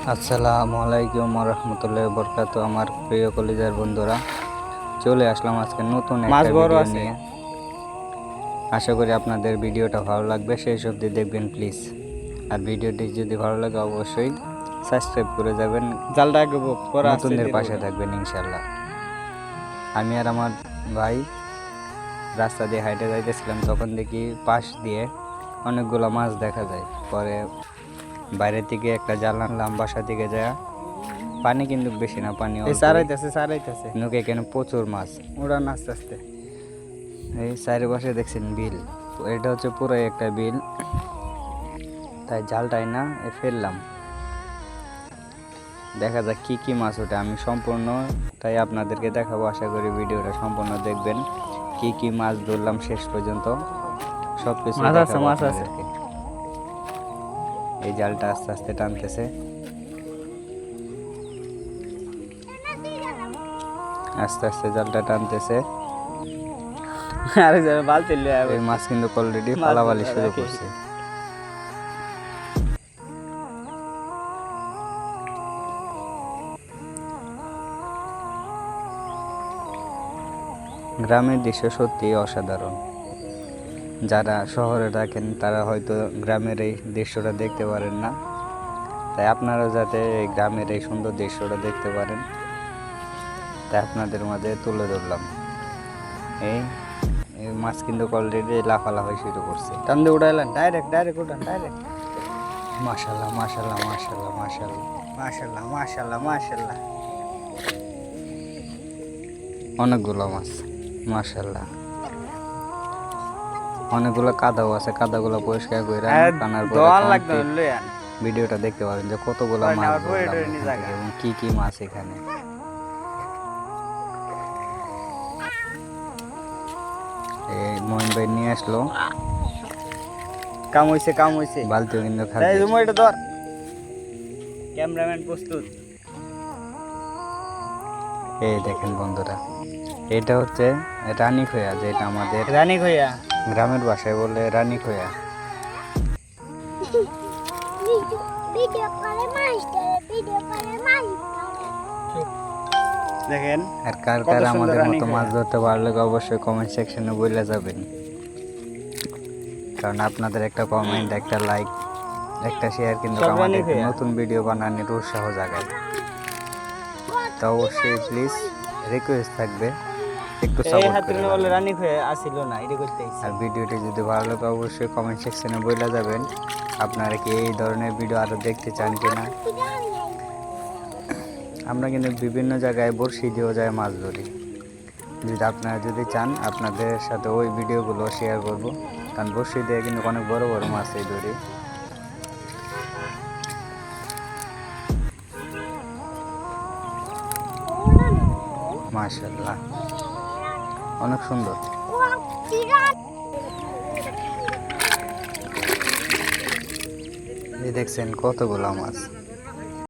আসসালামু আলাইকুম রহমতুল্লাহ বরকাত আমার প্রিয় কলেজের বন্ধুরা। চলে আসলাম আজকে নতুন মাছ বড় আছে। নিয়ে। আশা করি আপনাদের ভিডিওটা ভালো লাগবে সেই সব দিয়ে দেখবেন প্লিজ আর ভিডিওটি যদি ভালো লাগে অবশ্যই সাবস্ক্রাইব করে যাবেন। জালটা নতুনদের পাশে থাকবেন ইনশাল্লাহ আমি আর আমার ভাই রাস্তা দিয়ে হাইটে যাইতেছিলাম তখন দেখি পাশ দিয়ে অনেকগুলো মাছ দেখা যায়। পরে বাইরে থেকে একটা জাল আনলাম বাসা থেকে যায়। পানি কিন্তু বেশি না পানি সারাইতেছে সারাইতেছে। কিন্তু এখানে প্রচুর মাছ। উড়ান আস্তে আস্তে। এই চারিপাশে দেখছেন বিল। এটা হচ্ছে পুরো একটা বিল। তাই জালটাই না এ ফেললাম। দেখা যাক কি কি মাছ ওঠে আমি সম্পূর্ণ তাই আপনাদেরকে দেখাবো। আশা করি ভিডিওটা সম্পূর্ণ দেখবেন। কি কি মাছ ধরলাম শেষ পর্যন্ত। সব কিছু মাছ আছে, মাছ আছে। এই জালটা আস্তে আস্তে টানতেছে। আস্তে আস্তে জালটা টানতেছে। আরে যারা বালতি এই মাছ কিন্তু অলরেডি পালাবালি শুরু করছে। গ্রামের দৃশ্য সত্যি অসাধারণ। যারা শহরে থাকেন, তারা হয়তো গ্রামের এই দৃশ্যটা দেখতে পারেন না। তাই আপনারা যাতে এই গ্রামের এই সুন্দর দৃশ্যটা দেখতে পারেন, তাই আপনাদের মাঝে তুলে ধরলাম। এই মাছ কিন্তু অলরেডি লাফালাফি শুরু করছে। টান দিয়ে উড়াইলেন ডাইরেক্ট ডাইরেক্ট উঠান ডাইরেক্ট মাশাল্লাহ মাশাল্লাহ মাশাল্লাহ মাশাল্লাহ মাশাল্লাহ মাশাল্লাহ মাশাল্লাহ। অনেকগুলো মাছ, মাশাল্লাহ। অনেকগুলো কাদাও আছে কাদাগুলো পরিষ্কার করে টানার পরে দোয়ান লাগবে complete লয়ে আন। ভিডিওটা দেখতে পারেন যে কতগুলো মাছ পরে এবং কি কি মাছ এখানে। এই মোহন ভাই নিয়ে আসলো। কাম হইছে কাম হইছে। বালতিও কিন্তু এই তুমি এটা ধর। ক্যামেরাম্যান প্রস্তুত। এই দেখেন বন্ধুরা এটা হচ্ছে রানী খোয়া যেটা আমাদের রানী কইয়া গ্রামের ভাষায় বলে রানী খোয়া। দেখেন আর কার কার আমাদের মতো মাছ ধরতে পারলে অবশ্যই কমেন্ট সেকশনে বলে যাবেন। কারণ আপনাদের একটা কমেন্ট একটা লাইক একটা শেয়ার কিন্তু আমাদের নতুন ভিডিও বানানোর উৎসাহ জাগায়। তো অবশ্যই প্লিজ রিকোয়েস্ট থাকবে। একটু সাপোর্ট করে বলে। রানী আসিল না এটা করতে আর ভিডিওটি যদি ভালো লাগে অবশ্যই কমেন্ট সেকশনে বলে যাবেন। আপনারা কি এই ধরনের ভিডিও আরও দেখতে চান কিনা? আমরা কিন্তু বিভিন্ন জায়গায় বড়শি দিয়েও যায় মাছ ধরি। যদি আপনারা যদি চান আপনাদের সাথে ওই ভিডিওগুলো শেয়ার করব। কারণ বড়শি দিয়ে কিন্তু অনেক বড় বড় মাছ এই ধরি। মাশাল্লাহ অনেক সুন্দর। এই দেখছেন কতগুলো মাছ।